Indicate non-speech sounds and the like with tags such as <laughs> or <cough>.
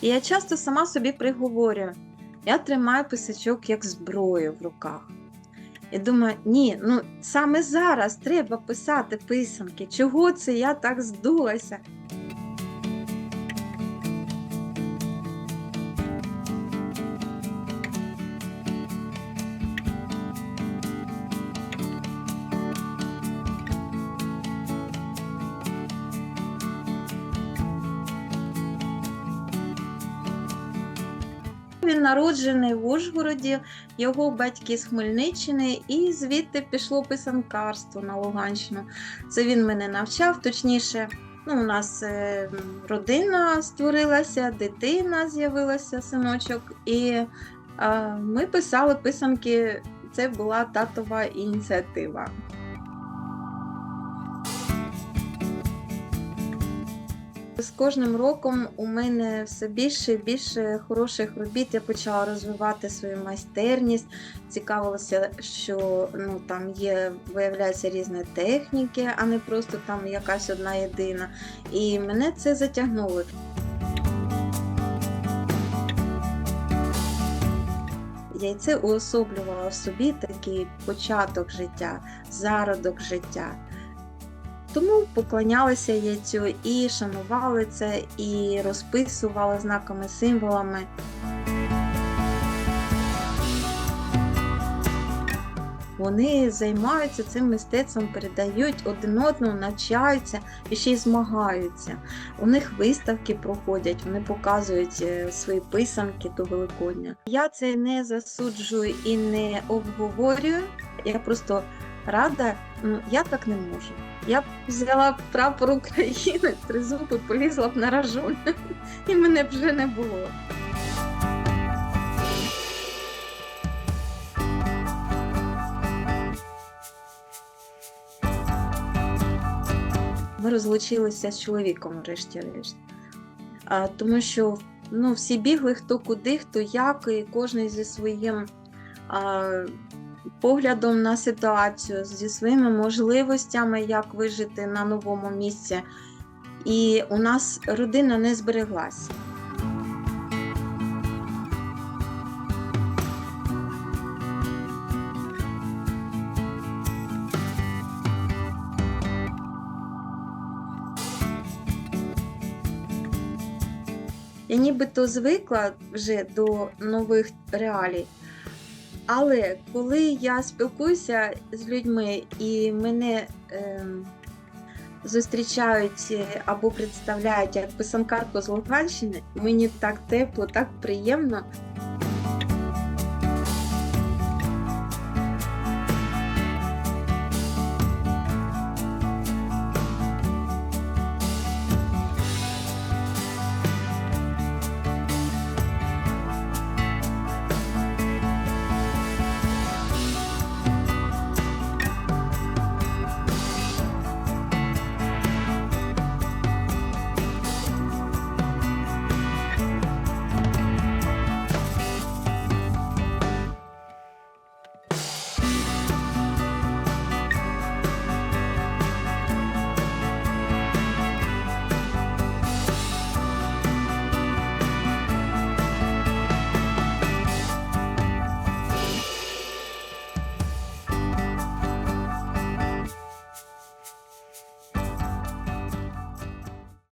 І я часто сама собі приговорю, я тримаю писачок як зброю в руках. І думаю, ні, ну саме зараз треба писати писанки. Чого це я так здулася? Він народжений в Ужгороді, його батьки з Хмельниччини, і звідти пішло писанкарство на Луганщину. Це він мене навчав, точніше. Ну, у нас е, родина створилася, дитина з'явилася, синочок, і ми писали писанки. Це була татова ініціатива. З кожним роком у мене все більше і більше хороших робіт. Я почала розвивати свою майстерність, цікавилася, що ну, там є, виявляється, різні техніки, а не просто там якась одна єдина. І мене це затягнуло. Яйце уособлювало в собі такий початок життя, зародок життя. Тому поклонялися яйцю і шанували це, і розписували знаками, символами. Вони займаються цим мистецтвом, передають один одному, навчаються і ще й змагаються. У них виставки проходять, вони показують е, свої писанки до Великодня. Я це не засуджую і не обговорюю. Я просто рада, ну я так не можу. Я б взяла прапор України, <laughs> тризуби, полізла б на рожон, <laughs> і мене б вже не було. Ми розлучилися з чоловіком, врешті-решт. Тому що ну, всі бігли хто куди, хто як, і кожен зі своїм а, поглядом на ситуацію, зі своїми можливостями, як вижити на новому місці. І у нас родина не збереглася. Я нібито звикла вже до нових реалій. Але коли я спілкуюся з людьми і мене е, зустрічають або представляють як писанкарку з Луганщини, мені так тепло, так приємно.